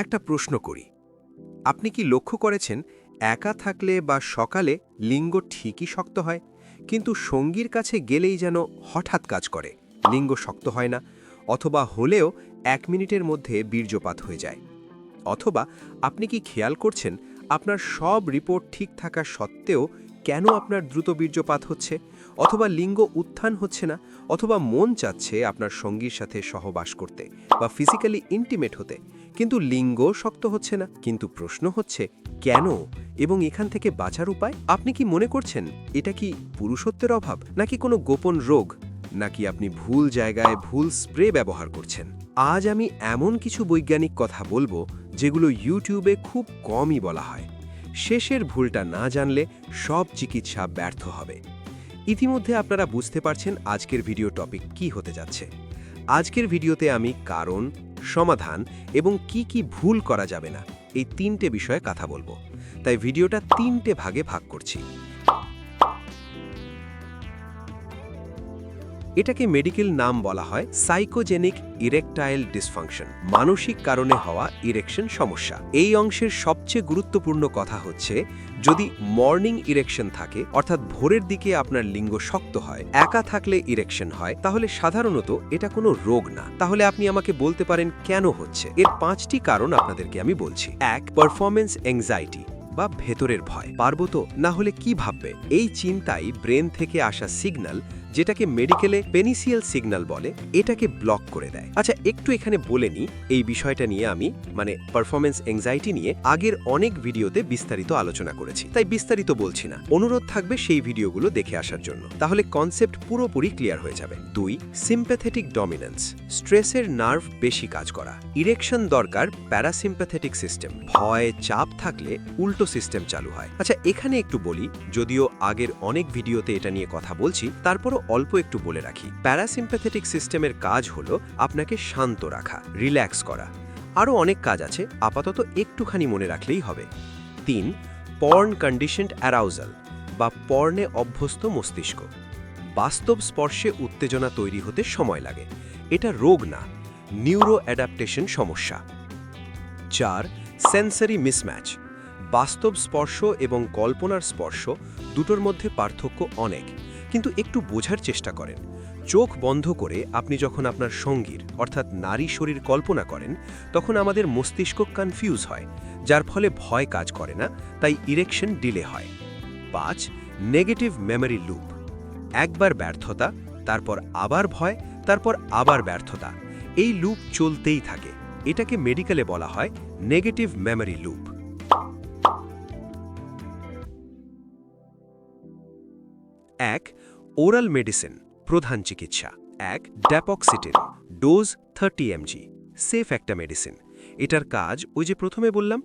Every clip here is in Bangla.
একটা প্রশ্ন করি। আপনি কি লক্ষ্য করেছেন, একা থাকলে বা সকালে লিঙ্গ ঠিকই শক্ত হয়, কিন্তু সঙ্গীর কাছে গেলেই যেন হঠাৎ কাজ করে, লিঙ্গ শক্ত হয় না, অথবা হলেও এক মিনিটের মধ্যে বীর্যপাত হয়ে যায়? অথবা আপনি কি খেয়াল করছেন, আপনার সব রিপোর্ট ঠিক থাকা সত্ত্বেও কেন আপনার দ্রুত বীর্যপাত হচ্ছে? অথবা লিঙ্গ উত্থান হচ্ছে না? অথবা মন চাচ্ছে আপনার সঙ্গীর সাথে সহবাস করতে বা ফিজিক্যালি ইন্টিমেট হতে। কিন্তু লিঙ্গ শক্ত হচ্ছে না। কিন্তু প্রশ্ন হচ্ছে, কেন? এবং এখান থেকে বাঁচার উপায় আপনি কি মনে করছেন? এটা কি পুরুষত্বের অভাব? নাকি কোনো গোপন রোগ? নাকি আপনি ভুল জায়গায় ভুল স্প্রে ব্যবহার করছেন? আজ আমি এমন কিছু বৈজ্ঞানিক কথা বলব, যেগুলো ইউটিউবে খুব কমই বলা হয়। শেষের ভুলটা না জানলে সব চিকিৎসা ব্যর্থ হবে। ইতিমধ্যে আপনারা বুঝতে পারছেন আজকের ভিডিও টপিক কি হতে যাচ্ছে। আজকের ভিডিওতে আমি কারণ, সমাধান এবং কি কি ভুল করা যাবে না এই তিনটে বিষয়ে কথা বলব। তাই ভিডিওটা তিনটে ভাগে ভাগ করছি। এটাকে মেডিকেল নাম বলা হয় সাইকোজেনিক ইরেকটাইল ডিসফাংশন, মানসিক কারণে হওয়া ইরেকশন সমস্যা। এই অংশের সবচেয়ে গুরুত্বপূর্ণ কথা হচ্ছে, যদি মর্নিং ইরেকশন থাকে, অর্থাৎ ভোরের দিকে আপনার লিঙ্গ শক্ত হয়, একা থাকলে ইরেকশন হয়, তাহলে সাধারণত এটা কোনো রোগ না। তাহলে আপনি আমাকে বলতে পারেন কেন হচ্ছে? এর পাঁচটি কারণ আপনাদেরকে আমি বলছি। এক পারফরমেন্স এংজাইটি বা ভেতরের ভয়, পারব তো? না হলে কি ভাববে? এই চিন্তাই ব্রেন থেকে আসা সিগন্যাল যেটাকে মেডিকেলে পেনিসিয়াল সিগন্যাল বলে, এটাকে ব্লক করে দেয়। আচ্ছা একটু এখানে বলে নি, এই বিষয়টা নিয়ে আমি মানে পারফরমেন্স এংজাইটি নিয়ে আগের অনেক ভিডিওতে বিস্তারিত আলোচনা করেছি। তাই বিস্তারিত বলছি না। অনুরোধ থাকবে সেই ভিডিওগুলো দেখে আসার জন্য। তাহলে কনসেপ্ট পুরোপুরি ক্লিয়ার হয়ে যাবে। দুই সিম্প্যাথেটিক ডমিনেন্স স্ট্রেসের নার্ভ বেশি কাজ করা। ইরেকশন দরকার প্যারাসিম্প্যাথেটিক সিস্টেম ভয়, চাপ থাকলে উল্টো সিস্টেম চালু হয়। আচ্ছা এখানে একটু বলি, যদিও আগের অনেক ভিডিওতে এটা নিয়ে কথা বলছি, তারপরও অল্প একটু বলে রাখি। প্যারাসিম্প্যাথেটিক সিস্টেমের কাজ হলো আপনাকে শান্ত রাখা রিল্যাক্স করা। আরও অনেক কাজ আছে, আপাতত একটুখানি মনে রাখলেই হবে। তিন পর্ন কন্ডিশনড অ্যারাউজাল বা পর্নে অভ্যস্ত মস্তিষ্ক। বাস্তব স্পর্শে উত্তেজনা তৈরি হতে সময় লাগে। এটা রোগ না নিউরো অ্যাডাপ্টেশন সমস্যা। চার সেন্সারি মিসম্যাচ বাস্তব স্পর্শ এবং কল্পনার স্পর্শ দুটোর মধ্যে পার্থক্য অনেক। কিন্তু একটু বোঝার চেষ্টা করেন। চোখ বন্ধ করে আপনি যখন আপনার সঙ্গীর, অর্থাৎ নারী শরীর কল্পনা করেন, তখন আমাদের মস্তিষ্ক কনফিউজ হয়, যার ফলে ভয় কাজ করে না, তাই ইরেকশন ডিলে হয়। পাঁচ নেগেটিভ মেমরি লুপ একবার ব্যর্থতা, তারপর আবার ভয়, তারপর আবার ব্যর্থতা। এই লুপ চলতেই থাকে। এটাকে মেডিকেলে বলা হয় নেগেটিভ মেমরি লুপ এক ওরাল মেডিসিন প্রধান চিকিৎসা। এক dapoxetine dose thirty mg safe একটা মেডিসিন এটার কাজ, ওই যে প্রথমে বললাম,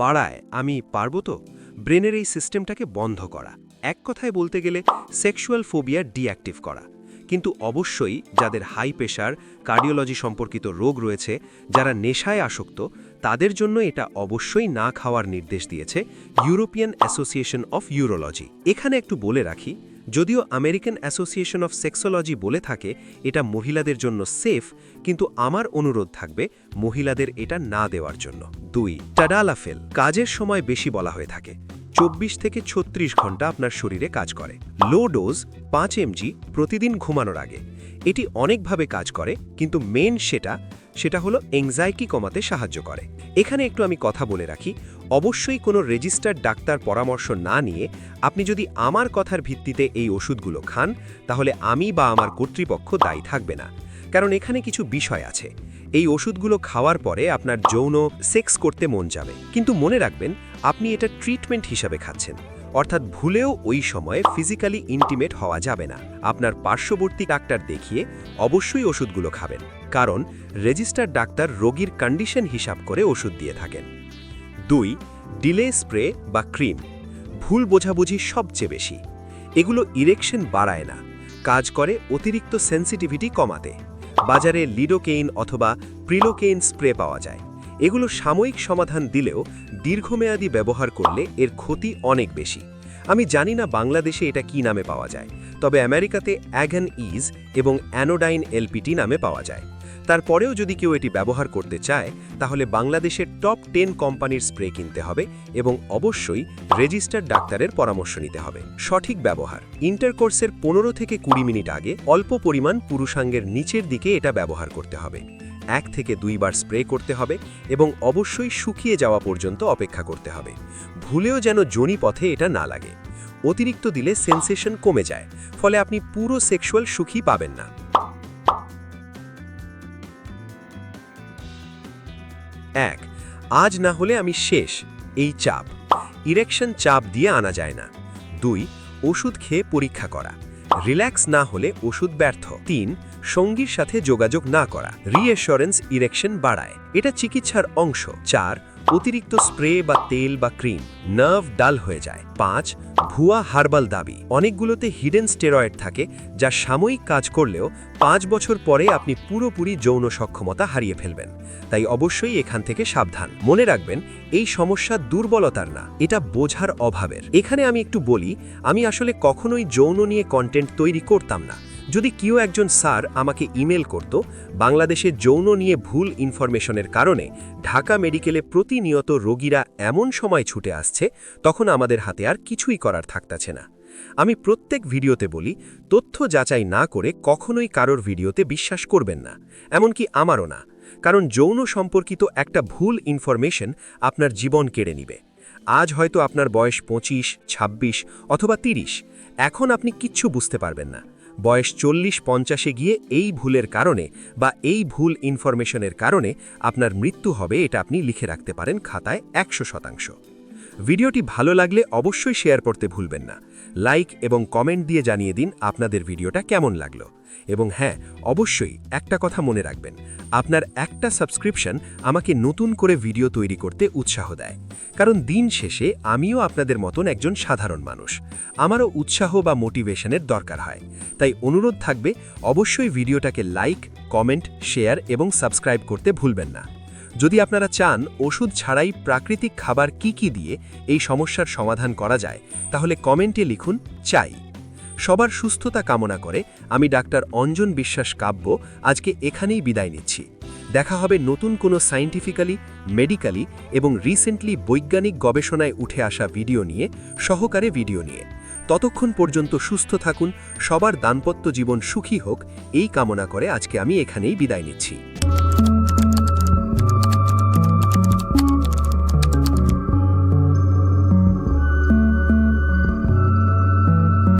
বাড়ায়, আমি পারব তো? ব্রেনের এই সিস্টেমটাকে বন্ধ করা। এক কথায় বলতে গেলে সেক্সুয়াল ফোবিয়া ডিঅ্যাক্টিভ করা। কিন্তু অবশ্যই, যাদের হাই প্রেশার কার্ডিওলজি সম্পর্কিত রোগ রয়েছে, যারা নেশায় আসক্ত, তাদের জন্য এটা অবশ্যই না খাওয়ার নির্দেশ দিয়েছে ইউরোপিয়ান অ্যাসোসিয়েশন অফ ইউরোলজি এখানে একটু বলে রাখি যদিও আমেরিকান অ্যাসোসিয়েশন অফ সেক্সোলজি বলে থাকে, এটা মহিলাদের জন্য সেফ, কিন্তু আমার অনুরোধ থাকবে মহিলাদের এটা না দেওয়ার জন্য। দুই টাডালাফেল কাজের সময় বেশি বলা হয়ে থাকে। চব্বিশ থেকে ছত্রিশ ঘণ্টা আপনার শরীরে কাজ করে। লো ডোজ, পাঁচ এমজি প্রতিদিন ঘুমানোর আগে। এটি অনেকভাবে কাজ করে, কিন্তু মেন সেটা সেটা হলো এংজাইটি কমাতে সাহায্য করে। এখানে একটু আমি কথা বলে রাখি, অবশ্যই কোনো রেজিস্টার্ড ডাক্তার পরামর্শ না নিয়ে আপনি যদি আমার কথার ভিত্তিতে এই ওষুধগুলো খান, তাহলে আমি বা আমার কর্তৃপক্ষ দায়ী থাকবে না। কারণ এখানে কিছু বিষয় আছে। এই ওষুধগুলো খাওয়ার পরে আপনার যৌন সেক্স করতে মন যাবে। কিন্তু মনে রাখবেন, আপনি এটা ট্রিটমেন্ট হিসাবে খাচ্ছেন। অর্থাৎ ভুলেও ওই সময়ে ফিজিক্যালি ইন্টিমেট হওয়া যাবে না। আপনার পার্শ্ববর্তী ডাক্তার দেখিয়ে অবশ্যই ওষুধগুলো খাবেন, কারণ রেজিস্টার ডাক্তার রোগীর কন্ডিশন হিসাব করে ওষুধ দিয়ে থাকেন। দুই ডিলে স্প্রে বা ক্রিম ভুল বোঝাবুঝি সবচেয়ে বেশি। এগুলো ইরেকশন বাড়ায় না, কাজ করে অতিরিক্ত সেন্সিটিভিটি কমাতে। বাজারে লিডোকেইন অথবা প্রিলোকেইন স্প্রে পাওয়া যায়। এগুলো সাময়িক সমাধান দিলেও দীর্ঘমেয়াদী ব্যবহার করলে এর ক্ষতি অনেক বেশি। আমি জানি না বাংলাদেশে এটা কি নামে পাওয়া যায়, তবে আমেরিকাতে অ্যাগান ইজ এবং অ্যানোডাইন এলপিটি নামে পাওয়া যায়। তারপরেও যদি কেউ এটি ব্যবহার করতে চায়, তাহলে বাংলাদেশের টপ টেন কোম্পানির স্প্রে কিনতে হবে এবং অবশ্যই রেজিস্টার্ড ডাক্তারের পরামর্শ নিতে হবে। সঠিক ব্যবহার। ইন্টারকোর্সের পনেরো থেকে কুড়ি মিনিট আগে অল্প পরিমাণ পুরুষাঙ্গের নিচের দিকে এটা ব্যবহার করতে হবে। এক থেকে দুইবার স্প্রে করতে হবে এবং অবশ্যই শুকিয়ে যাওয়া পর্যন্ত অপেক্ষা করতে হবে। ভুলেও যেন জনি পথে এটা না লাগে। অতিরিক্ত দিলে সেন্সেশন কমে যায়, ফলে আপনি পুরো সেক্সুয়াল সুখী পাবেন না। এক, আজ না হলে আমি শেষ, এই চাপ। ইরেকশন চাপ দিয়ে আনা যায় না। দুই, ওষুধ খেয়ে পরীক্ষা করা। রিল্যাক্স না হলে ওষুধ ব্যর্থ। তিন, সঙ্গীর সাথে যোগাযোগ না করা। রিএশরেন্স ইরেকশন বাড়ায়। এটা চিকিৎসার অংশ। চার, অতিরিক্ত স্প্রে বা তেল বা ক্রিম। নার্ভ ডাল হয়ে যায়। পাঁচ ভুয়া হার্বাল দাবি। অনেকগুলোতে হিডেন স্টেরয়েড থাকে, যা সাময়িক কাজ করলেও পাঁচ বছর পরে আপনি পুরোপুরি যৌন সক্ষমতা হারিয়ে ফেলবেন। তাই অবশ্যই এখান থেকে সাবধান। মনে রাখবেন, এই সমস্যা দুর্বলতার না, এটা বোঝার অভাবের। এখানে আমি একটু বলি, আমি আসলে কখনোই যৌন নিয়ে কন্টেন্ট তৈরি করতাম না। যদি কেউ একজন স্যার আমাকে ইমেল করত, বাংলাদেশে যৌন নিয়ে ভুল ইনফরমেশনের কারণে ঢাকা মেডিকেলে প্রতিনিয়ত রোগীরা এমন সময় ছুটে আসছে, তখন আমাদের হাতে আর কিছুই করার থাকতাছে না। আমি প্রত্যেক ভিডিওতে বলি, তথ্য যাচাই না করে কখনোই কারোর ভিডিওতে বিশ্বাস করবেন না। এমনকি আমারও না। কারণ যৌন সম্পর্কিত একটা ভুল ইনফরমেশন আপনার জীবন কেড়ে নিবে। আজ হয়তো আপনার বয়স পঁচিশ ২৬ অথবা ৩০ এখন আপনি কিচ্ছু বুঝতে পারবেন না। বয়স চল্লিশ পঞ্চাশে গিয়ে এই ভুলের কারণে বা এই ভুল ইনফরমেশনের কারণে আপনার মৃত্যু হবে এটা আপনি লিখে রাখতে পারেন খাতায় একশো শতাংশ। ভিডিওটি ভালো লাগলে অবশ্যই শেয়ার করতে ভুলবেন না। লাইক এবং কমেন্ট দিয়ে জানিয়ে দিন আপনাদের ভিডিওটা কেমন লাগল। এবং হ্যাঁ অবশ্যই একটা কথা মনে রাখবেন, আপনার একটা সাবস্ক্রিপশন আমাকে নতুন করে ভিডিও তৈরি করতে উৎসাহ দেয়। কারণ দিন শেষে আমিও আপনাদের মতন একজন সাধারণ মানুষ। আমারও উৎসাহ বা মোটিভেশনের দরকার হয়। তাই অনুরোধ থাকবে, অবশ্যই ভিডিওটাকে লাইক, কমেন্ট, শেয়ার এবং সাবস্ক্রাইব করতে ভুলবেন না। যদি আপনারা চান ওষুধ ছাড়াই প্রাকৃতিক খাবার কি কি দিয়ে এই সমস্যার সমাধান করা যায়, তাহলে কমেন্টে লিখুন, চাই। সবার সুস্থতা কামনা করে আমি ডাক্তার অঞ্জন বিশ্বাস কাব্য আজকে এখানেই বিদায় নিচ্ছি। দেখা হবে নতুন কোনো সায়েন্টিফিক্যালি মেডিক্যালি এবং রিসেন্টলি বৈজ্ঞানিক গবেষণায় উঠে আসা ভিডিও নিয়ে, সহকারে ভিডিও নিয়ে। ততক্ষণ পর্যন্ত সুস্থ থাকুন, সবার দাম্পত্য জীবন সুখী হোক, এই কামনা করে আজকে আমি এখানেই বিদায় নিচ্ছি।